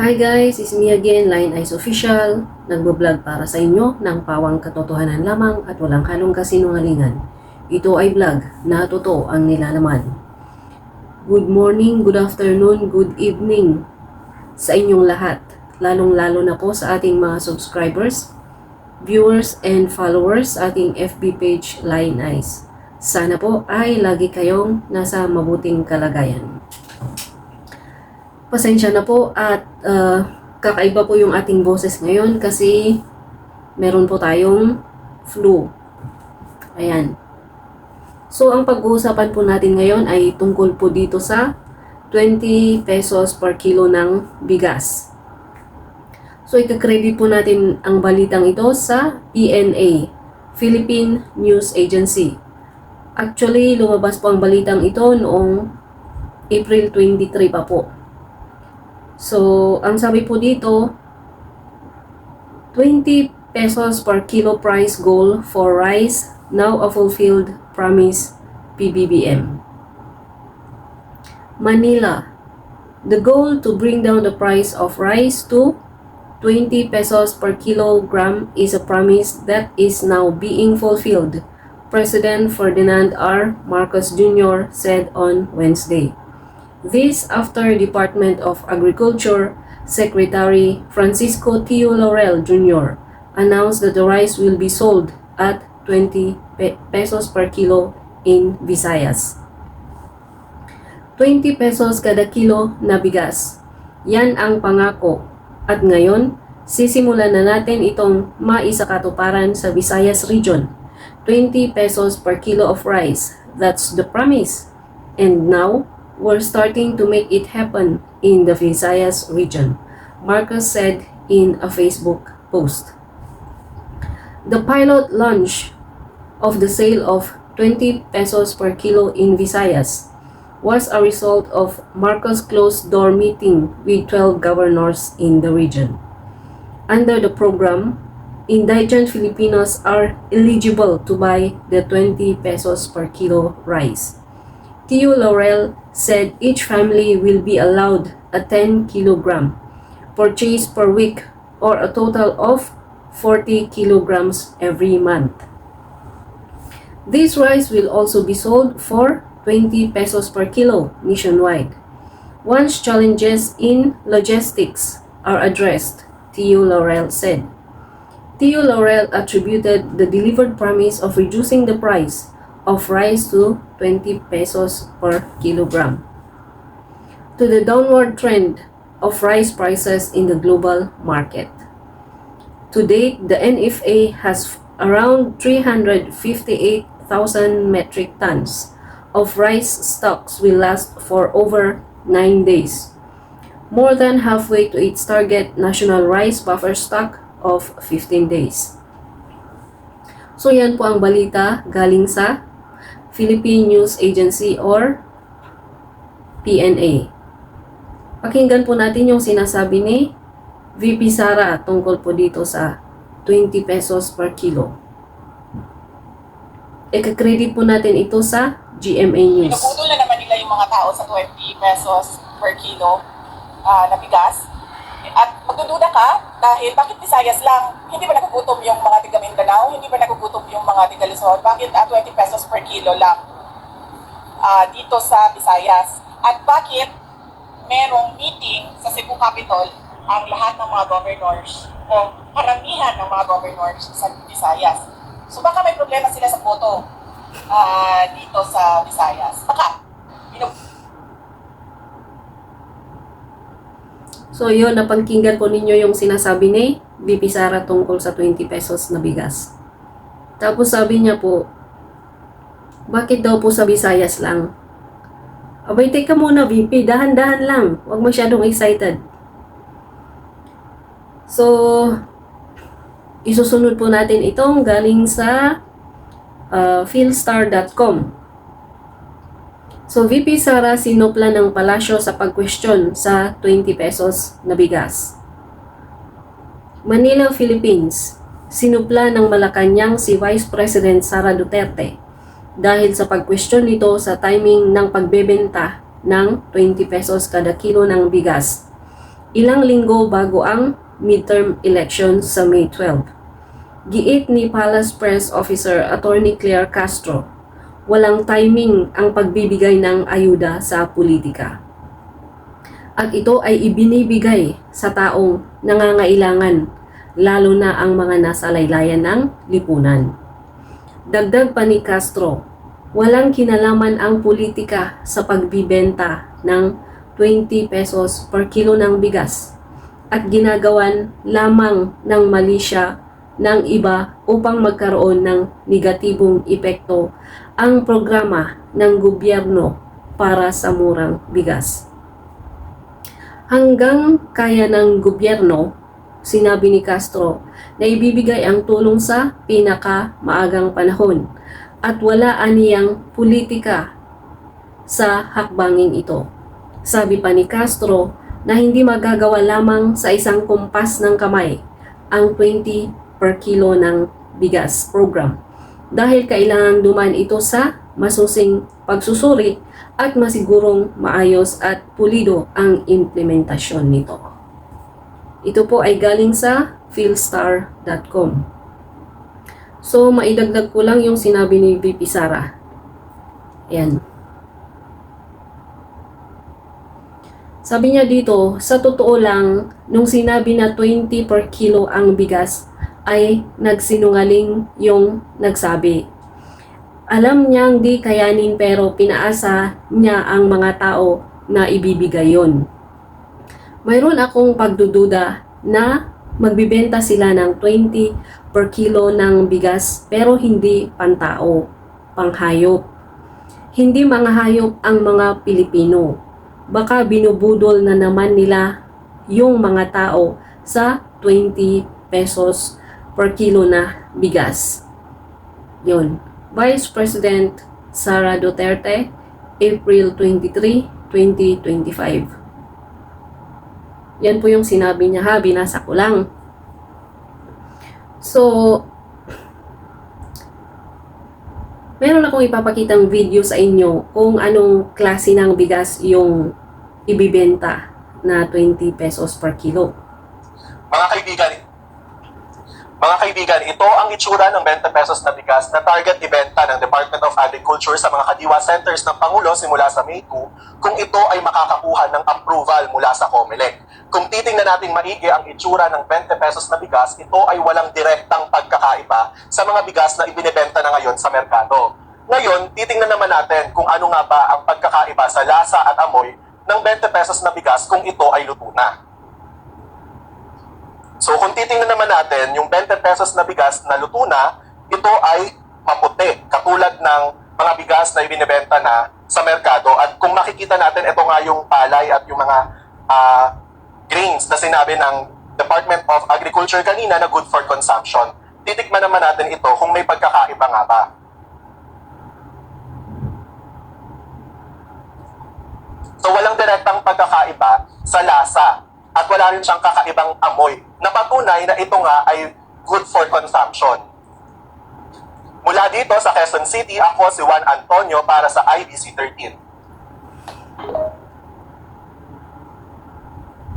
Hi guys, it's me again, Line Eyes Official. Nagbo-vlog para sa inyo ng pawang katotohanan lamang at walang halong kasinungalingan. Ito ay vlog na totoo ang nilalaman. Good morning, good afternoon, good evening sa inyong lahat. Lalong-lalo na po sa ating mga subscribers, viewers, and followers ating FB page Line Eyes. Sana po ay lagi kayong nasa mabuting kalagayan. Pasensya na po at uh, kakaiba po yung ating boses ngayon kasi meron po tayong flu. Ayan. So, ang pag-uusapan po natin ngayon ay tungkol po dito sa 20 pesos per kilo ng bigas. So, ika-credit po natin ang balitang ito sa PNA, Philippine News Agency. Actually, lumabas po ang balitang ito noong April 23 pa po. So, ang sabi po dito, 20 pesos per kilo price goal for rice, now a fulfilled promise PBBM. Manila, the goal to bring down the price of rice to 20 pesos per kilogram is a promise that is now being fulfilled, President Ferdinand R. Marcos Jr. said on Wednesday. This after Department of Agriculture Secretary Francisco Tio Laurel Jr. announced that the rice will be sold at 20 pe- pesos per kilo in Visayas. 20 pesos kada kilo na bigas. Yan ang pangako. At ngayon, sisimulan na natin itong maisakatuparan sa Visayas region. 20 pesos per kilo of rice. That's the promise. And now, we're starting to make it happen in the Visayas region, Marcos said in a Facebook post. The pilot launch of the sale of 20 pesos per kilo in Visayas was a result of Marcos closed door meeting with 12 governors in the region. Under the program, indigent Filipinos are eligible to buy the 20 pesos per kilo rice. Tio Laurel said each family will be allowed a 10 kilogram purchase per week or a total of 40 kilograms every month. This rice will also be sold for 20 pesos per kilo nationwide. Once challenges in logistics are addressed, Tio Laurel said. Tio Laurel attributed the delivered promise of reducing the price of rice to 20 pesos per kilogram to the downward trend of rice prices in the global market. To date, the NFA has around 358,000 metric tons of rice stocks will last for over 9 days, more than halfway to its target national rice buffer stock of 15 days. So yan po ang balita galing sa Philippine News Agency or PNA. Pakinggan po natin yung sinasabi ni VP Sara tungkol po dito sa 20 pesos per kilo. Ika-credit po natin ito sa GMA News. Pinuputol na naman nila yung mga tao sa 20 pesos per kilo ah, na bigas. At magdududa ka dahil bakit Visayas lang? Hindi ba nagugutom yung mga tiga Mindanao? Hindi ba nagugutom yung mga tiga Luzon? Bakit ah, 20 pesos per kilo lang ah, dito sa Visayas? At bakit merong meeting sa Cebu Capitol ang lahat ng mga governors o karamihan ng mga governors sa Visayas? So baka may problema sila sa boto ah, dito sa Visayas. Baka. So yun, napangkinggan po ninyo yung sinasabi ni VP Sara tungkol sa 20 pesos na bigas. Tapos sabi niya po, bakit daw po sa Visayas lang? Abay, teka muna VP, dahan-dahan lang. Huwag masyadong excited. So, isusunod po natin itong galing sa uh, philstar.com. So, VP Sara sinupla ng palasyo sa pagkwestiyon sa 20 pesos na bigas. Manila, Philippines. Sinupla ng Malacanang si Vice President Sara Duterte dahil sa pagkwestiyon nito sa timing ng pagbebenta ng 20 pesos kada kilo ng bigas ilang linggo bago ang midterm elections sa May 12. Giit ni Palace Press Officer Attorney Claire Castro, walang timing ang pagbibigay ng ayuda sa politika. At ito ay ibinibigay sa taong nangangailangan, lalo na ang mga nasa laylayan ng lipunan. Dagdag pa ni Castro, walang kinalaman ang politika sa pagbibenta ng 20 pesos per kilo ng bigas at ginagawan lamang ng mali siya ng iba upang magkaroon ng negatibong epekto ang programa ng gobyerno para sa murang bigas. Hanggang kaya ng gobyerno, sinabi ni Castro, na ibibigay ang tulong sa pinaka maagang panahon at wala aniyang politika sa hakbanging ito. Sabi pa ni Castro na hindi magagawa lamang sa isang kumpas ng kamay ang 20 per kilo ng bigas program dahil kailangan duman ito sa masusing pagsusuri at masigurong maayos at pulido ang implementasyon nito. Ito po ay galing sa philstar.com. So, maidagdag ko lang yung sinabi ni VP Sara. Ayan. Sabi niya dito, sa totoo lang, nung sinabi na 20 per kilo ang bigas, ay nagsinungaling yung nagsabi. Alam niyang di kayanin pero pinaasa niya ang mga tao na ibibigay yon. Mayroon akong pagdududa na magbibenta sila ng 20 per kilo ng bigas pero hindi pantao, panghayop. Hindi mga hayop ang mga Pilipino. Baka binubudol na naman nila yung mga tao sa 20 pesos per kilo na bigas. Yun. Vice President Sara Duterte, April 23, 2025. Yan po yung sinabi niya ha, binasa ko lang. So, meron akong ipapakitang video sa inyo kung anong klase ng bigas yung ibibenta na 20 pesos per kilo. Mga kaibigan, mga kaibigan, ito ang itsura ng 20 pesos na bigas na target ibenta ng Department of Agriculture sa mga kadiwa centers ng Pangulo simula sa May 2 kung ito ay makakakuha ng approval mula sa COMELEC. Kung titingnan natin maigi ang itsura ng 20 pesos na bigas, ito ay walang direktang pagkakaiba sa mga bigas na ibinebenta na ngayon sa merkado. Ngayon, titingnan naman natin kung ano nga ba ang pagkakaiba sa lasa at amoy ng 20 pesos na bigas kung ito ay luto na. So kung titingnan naman natin, yung 20 pesos na bigas na luto na, ito ay maputi, katulad ng mga bigas na ibinebenta na sa merkado. At kung makikita natin, ito nga yung palay at yung mga ah, grains na sinabi ng Department of Agriculture kanina na good for consumption. Titikman naman natin ito kung may pagkakaiba nga ba. So walang direktang pagkakaiba sa lasa at wala rin siyang kakaibang amoy na patunay na ito nga ay good for consumption. Mula dito sa Quezon City, ako si Juan Antonio para sa IBC 13.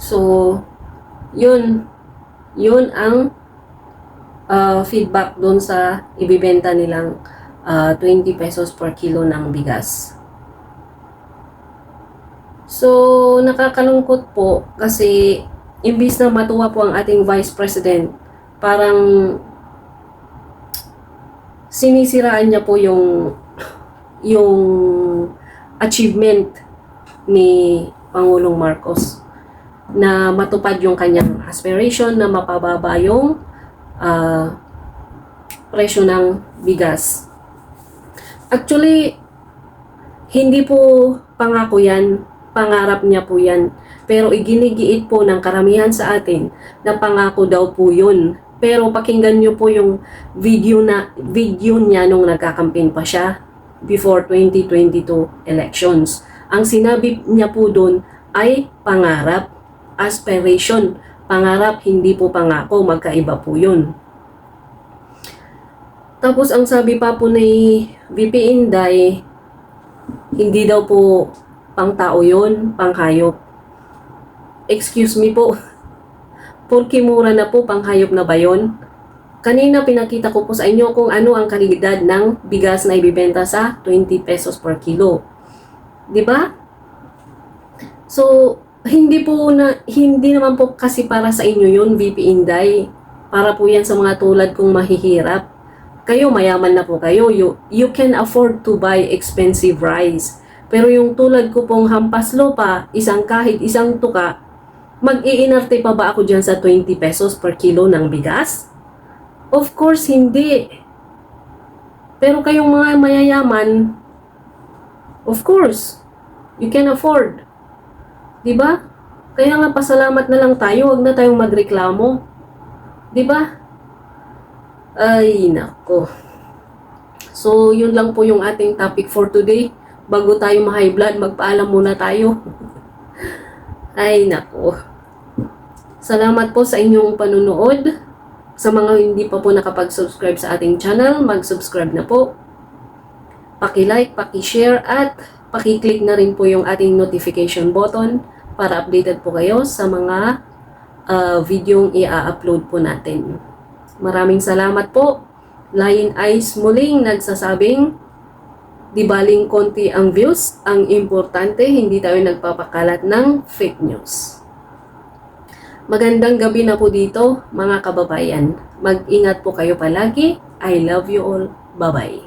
So, yun, yun ang uh, feedback doon sa ibibenta nilang uh, 20 pesos per kilo ng bigas. So, nakakalungkot po kasi imbis na matuwa po ang ating Vice President, parang sinisiraan niya po yung yung achievement ni Pangulong Marcos na matupad yung kanyang aspiration na mapababa yung ah, presyo ng bigas. Actually, hindi po pangako yan, pangarap niya po yan. Pero iginigiit po ng karamihan sa atin na pangako daw po yun. Pero pakinggan niyo po yung video na video niya nung nagkakampin pa siya before 2022 elections. Ang sinabi niya po doon ay pangarap, aspiration. Pangarap, hindi po pangako, magkaiba po yun. Tapos ang sabi pa po ni VP Inday, hindi daw po pang tao yun, pang hayop. excuse me po, Porke mura na po, panghayop na ba yun? Kanina pinakita ko po sa inyo kung ano ang kalidad ng bigas na ibibenta sa 20 pesos per kilo. 'Di ba? So, hindi po na hindi naman po kasi para sa inyo 'yun, VP Inday. Para po 'yan sa mga tulad kong mahihirap. Kayo mayaman na po kayo. You, you can afford to buy expensive rice. Pero yung tulad ko pong hampas lupa, isang kahit isang tuka, mag-iinarte pa ba ako dyan sa 20 pesos per kilo ng bigas? Of course, hindi. Pero kayong mga mayayaman, of course, you can afford. ba? Kaya nga pasalamat na lang tayo, wag na tayong magreklamo. ba? Ay, nako. So, yun lang po yung ating topic for today. Bago tayo ma-high blood, magpaalam muna tayo. Ay, nako. Salamat po sa inyong panunood. Sa mga hindi pa po nakapag-subscribe sa ating channel, mag-subscribe na po. Paki-like, paki-share at paki-click na rin po yung ating notification button para updated po kayo sa mga uh, videong i-upload po natin. Maraming salamat po. Lion Eyes muling nagsasabing, di baling konti ang views, ang importante hindi tayo nagpapakalat ng fake news. Magandang gabi na po dito, mga kababayan. Mag-ingat po kayo palagi. I love you all. Bye-bye.